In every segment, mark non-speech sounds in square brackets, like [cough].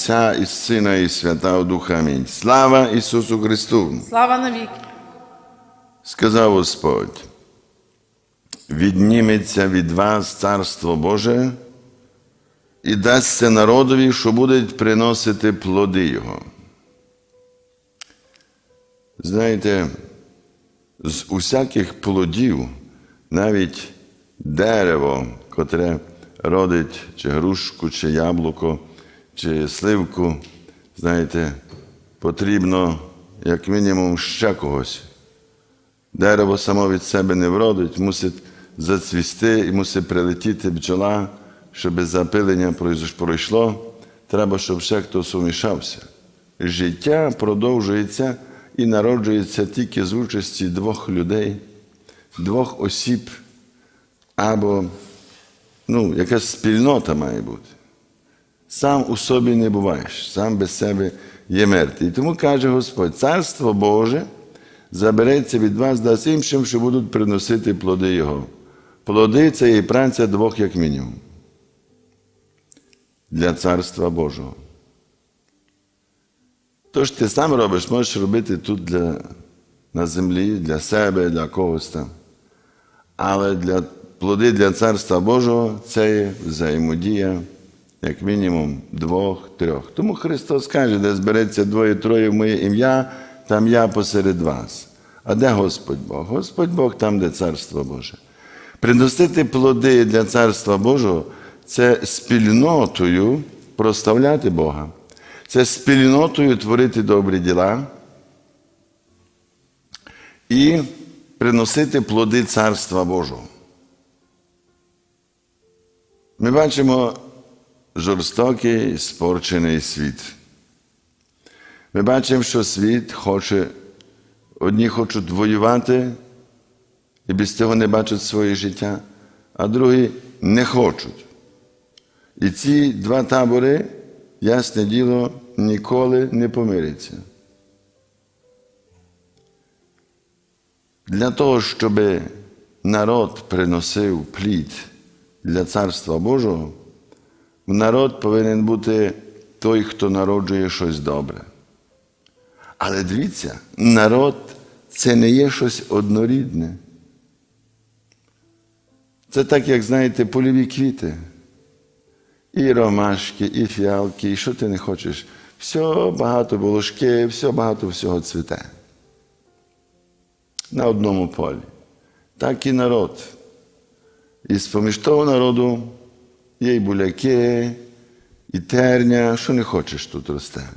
Отця і Сина, і Святого Духа. Амінь. Слава Ісусу Христу! Слава навіки. Сказав Господь, відніметься від вас Царство Боже і дасться народові, що будуть приносити плоди Його. Знаєте, з усяких плодів, навіть дерево, котре родить чи грушку, чи яблуко, чи сливку, знаєте, потрібно як мінімум ще когось. Дерево само від себе не вродить, мусить зацвісти і мусить прилетіти бджола, щоб запилення пройшло. Треба, щоб ще хто сумішався. Життя продовжується і народжується тільки з участі двох людей, двох осіб, або ну, якась спільнота має бути. Сам у собі не буваєш, сам без себе є мертвий. І тому каже Господь, Царство Боже забереться від вас дасть іншим, що будуть приносити плоди Його. Плоди це є праця двох, як мінімум. Для Царства Божого. Тож ти сам робиш, можеш робити тут для, на землі, для себе, для когось там. Але для плоди для Царства Божого це є взаємодія, як мінімум, двох-трьох. Тому Христос каже, де збереться двоє-троє в моє ім'я, там я посеред вас. А де Господь Бог? Господь Бог там, де Царство Боже. Приносити плоди для Царства Божого це спільнотою проставляти Бога. Це спільнотою творити добрі діла і приносити плоди Царства Божого. Ми бачимо жорстокий спорчений світ. Ми бачимо, що світ хоче, одні хочуть воювати і без цього не бачать своє життя, а другі не хочуть. І ці два табори, ясне діло, ніколи не помиряться. Для того, щоб народ приносив плід для Царства Божого, народ повинен бути той, хто народжує щось добре. Але дивіться, народ це не є щось однорідне. Це так, як знаєте, польові квіти. І ромашки, і фіалки, і що ти не хочеш. Все багато волошки, все багато всього цвіте. На одному полі. Так і народ. І з-поміж того народу є і буляки, і терня, що не хочеш тут росте.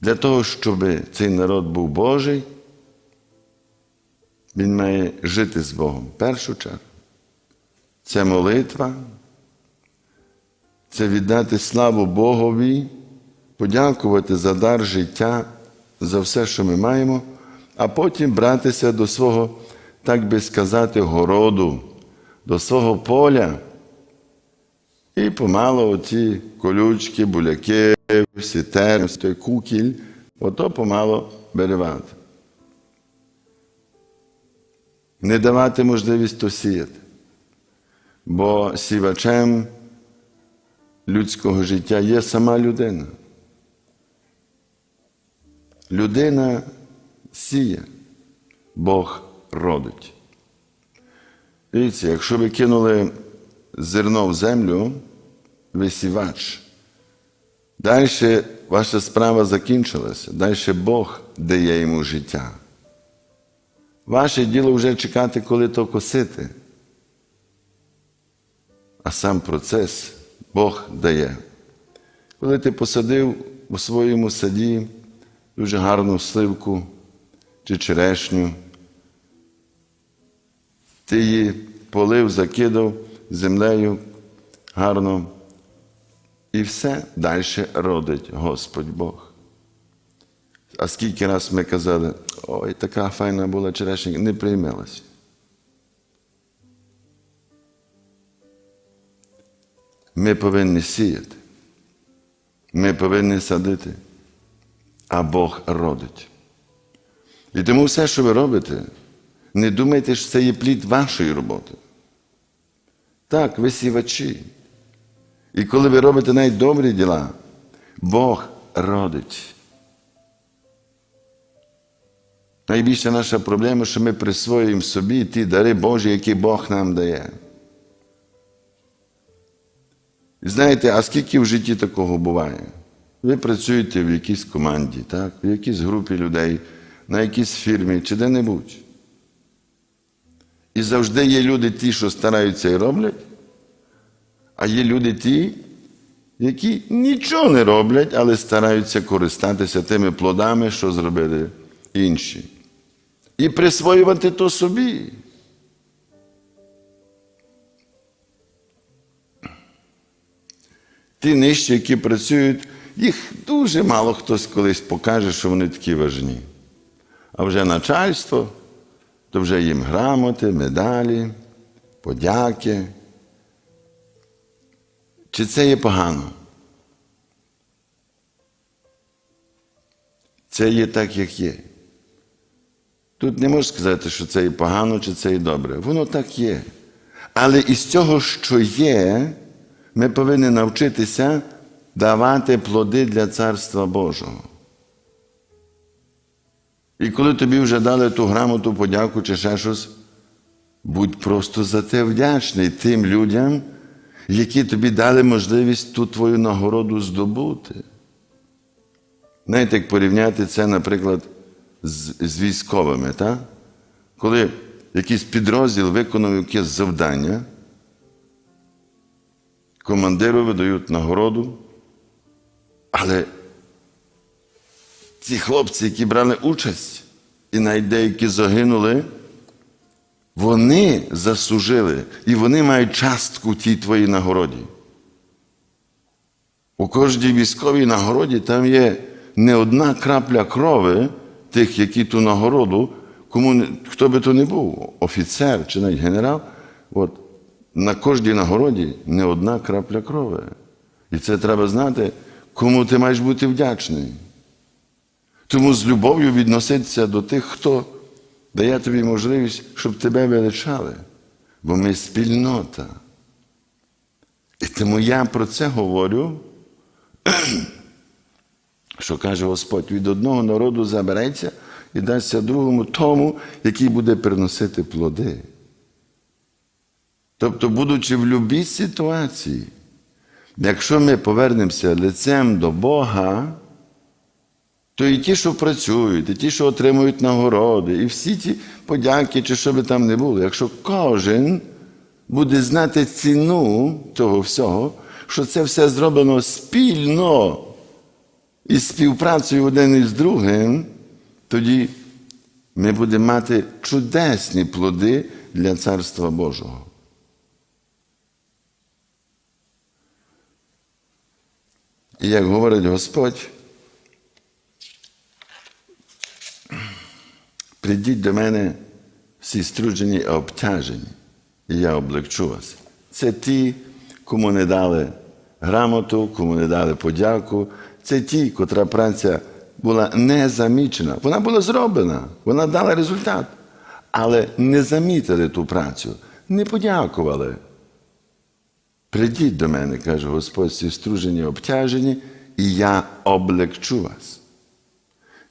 Для того, щоб цей народ був Божий, він має жити з Богом. В першу чергу. Це молитва, це віддати славу Богові, подякувати за дар життя, за все, що ми маємо, а потім братися до свого, так би сказати, городу, до свого поля. І помало оці колючки, буляки, всі терни, кукіль, ото помало беревати. Не давати можливість то сіяти. Бо сівачем людського життя є сама людина. Людина сіє, Бог родить. Дивіться, якщо ви кинули зерно в землю, ви сівач. Далі ваша справа закінчилася, далі Бог дає йому життя. Ваше діло вже чекати, коли то косити. А сам процес Бог дає. Коли ти посадив у своєму саді дуже гарну сливку чи черешню, ти її полив, закидав землею гарно, і все далі родить Господь Бог. А скільки раз ми казали, ой, така файна була черешня, не приймалася. Ми повинні сіяти. Ми повинні садити, а Бог родить. І тому все, що ви робите, не думайте, що це є плід вашої роботи. Так, ви сівачі. І коли ви робите навіть добрі діла, Бог родить. Найбільша наша проблема, що ми присвоюємо собі ті дари Божі, які Бог нам дає. Знаєте, а скільки в житті такого буває? Ви працюєте в якійсь команді, так? в якійсь групі людей, на якійсь фірмі чи де-небудь. І завжди є люди ті, що стараються і роблять, а є люди ті, які нічого не роблять, але стараються користатися тими плодами, що зробили інші. І присвоювати то собі. Ті нижчі, які працюють, їх дуже мало хтось колись покаже, що вони такі важні. А вже начальство, то вже їм грамоти, медалі, подяки. Чи це є погано? Це є так, як є. Тут не можна сказати, що це і погано, чи це і добре. Воно так є. Але із цього, що є, ми повинні навчитися давати плоди для Царства Божого. І коли тобі вже дали ту грамоту, подяку чи ще щось, будь просто за те вдячний тим людям, які тобі дали можливість ту твою нагороду здобути. Знаєте, як порівняти це, наприклад, з, з військовими, так? коли якийсь підрозділ виконав якесь завдання, командиру видають нагороду, але ці хлопці, які брали участь, і навіть деякі загинули, вони заслужили, і вони мають частку тій твоїй нагороді. У кожній військовій нагороді там є не одна крапля крови тих, які ту нагороду, кому хто би то не був, офіцер чи навіть генерал, от, на кожній нагороді не одна крапля крови. І це треба знати, кому ти маєш бути вдячний. Тому з любов'ю відноситися до тих, хто дає тобі можливість, щоб тебе величали. Бо ми спільнота. І тому я про це говорю, [clears throat] що каже Господь, від одного народу забереться і дасться другому тому, який буде приносити плоди. Тобто, будучи в любій ситуації, якщо ми повернемося лицем до Бога, то і ті, що працюють, і ті, що отримують нагороди, і всі ті подяки, чи що би там не було, якщо кожен буде знати ціну того всього, що це все зроблено спільно і співпрацею один із другим, тоді ми будемо мати чудесні плоди для Царства Божого. І як говорить Господь, прийдіть до мене всі струджені і обтяжені, і я облегчу вас. Це ті, кому не дали грамоту, кому не дали подяку. Це ті, котра праця була не замічена. Вона була зроблена, вона дала результат. Але не замітили ту працю, не подякували. Прийдіть до мене, каже Господь, всі стружені, обтяжені, і я облегчу вас.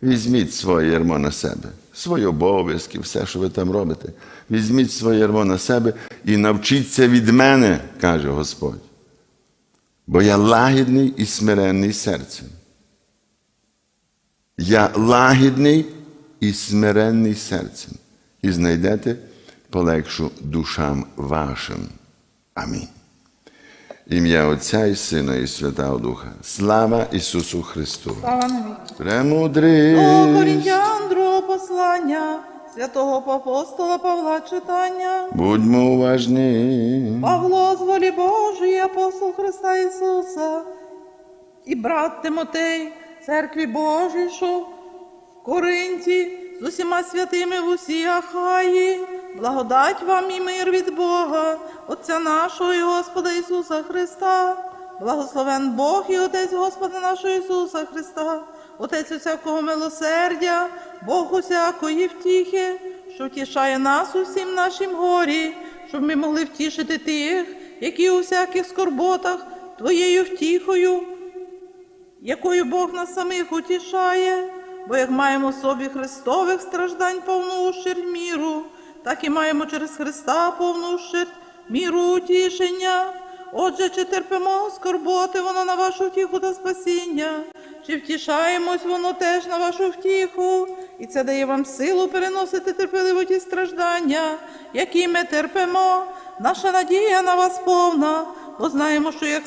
Візьміть своє ярмо на себе, свої обов'язки, все, що ви там робите. Візьміть своє ярмо на себе і навчіться від мене, каже Господь. Бо я лагідний і смиренний серцем. Я лагідний і смиренний серцем. І знайдете полегшу душам вашим. Амінь. Ім'я Отця і Сина, і Святого Духа. Слава Ісусу Христу! Слава навіки. Послання, святого апостола Павла читання. Будьмо уважні. Павло з волі Божої, апостол Христа Ісуса, і брат Тимотей, церкві Божій, що в Коринті, з усіма святими в усій Ахаї, благодать вам і мир від Бога, Отця нашого і Господа Ісуса Христа. Благословен Бог і Отець Господа нашого Ісуса Христа, Отець усякого милосердя, Бог усякої втіхи, що втішає нас у всім горі, щоб ми могли втішити тих, які у всяких скорботах Твоєю втіхою, якою Бог нас самих утішає, бо як маємо собі Христових страждань повну ущерть міру, так і маємо через Христа повну ущерть міру утішення. Отже, чи терпимо скорботи воно на вашу втіху та спасіння, чи втішаємось воно теж на вашу втіху, і це дає вам силу переносити терпеливо ті страждання, які ми терпимо. Наша надія на вас повна, бо знаємо, що як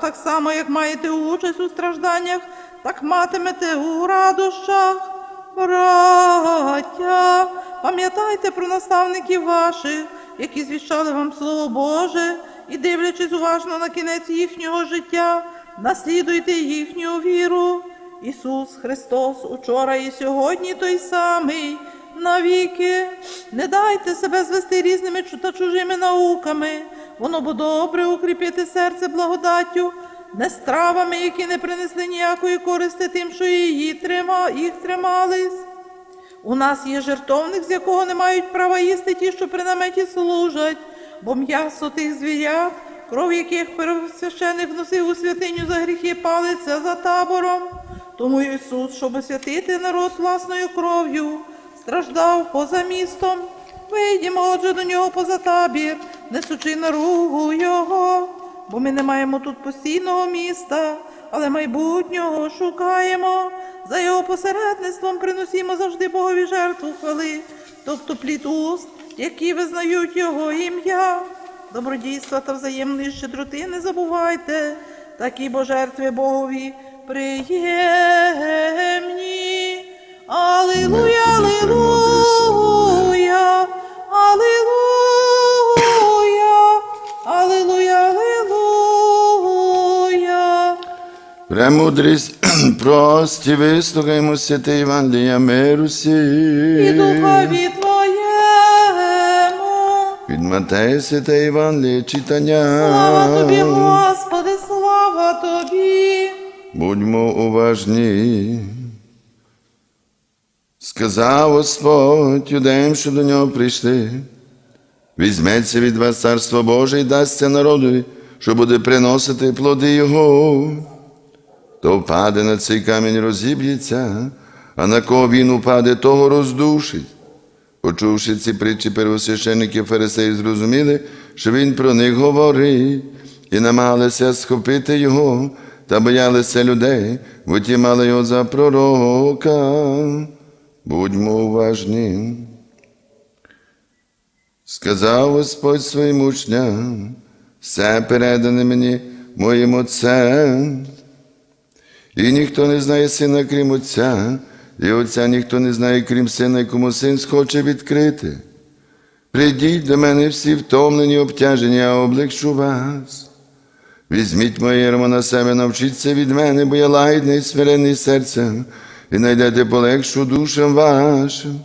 так само, як маєте участь у стражданнях, так матимете у радощах. Браття, пам'ятайте про наставників ваших, які звіщали вам Слово Боже, і дивлячись уважно на кінець їхнього життя, наслідуйте їхню віру. Ісус Христос учора і сьогодні той самий, навіки. Не дайте себе звести різними та чужими науками. Воно бо добре укріпити серце благодаттю, не стравами, які не принесли ніякої користи тим, що її трима, їх тримались. У нас є жертовник, з якого не мають права їсти ті, що при наметі служать, бо м'ясо тих звірят, кров яких первосвященик вносив у святиню за гріхи, палиться за табором. Тому Ісус, щоб освятити народ власною кров'ю, страждав поза містом. Вийдімо, отже, до нього поза табір, несучи наругу Його, бо ми не маємо тут постійного міста, але майбутнього шукаємо. За його посередництвом приносимо завжди Богові жертву хвали, тобто плід уст, які визнають Його ім'я. Добродійства та взаємної щедроти не забувайте, такі бо жертви Богові приємні. Алілуя, алілуя, алілуя, алілуя, алілуя. Премудрість [clears throat] прості, вислухаймо святе Євангелія миру І духові Твоєму. Від Матея святе Євангеліє читання. Слава тобі, Господи. Будьмо уважні. Сказав Господь юдеям, що до нього прийшли. Візьметься від вас царство Боже і дасться народові, що буде приносити плоди Його. То впаде на цей камінь розіб'ється, а на кого він упаде, того роздушить. Почувши ці притчі, первосвященники фарисеї зрозуміли, що він про них говорить, і намагалися схопити його, та боялися людей, бо мали його за пророка. Будьмо уважні. Сказав Господь своїм учням, все передане мені моїм Отцем. І ніхто не знає сина, крім Отця, і Отця ніхто не знає, крім сина, якому син схоче відкрити. Прийдіть до мене всі втомлені, обтяжені, я облегшу вас. Візьміть моє ярмо на себе, навчіться від мене, бо я лагідний, смирений серцем, і знайдете полегшу душам вашим.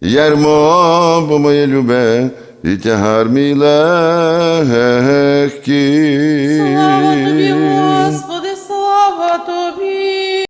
Ярмо, бо моє любе, і тягар мій легкий. Слава тобі.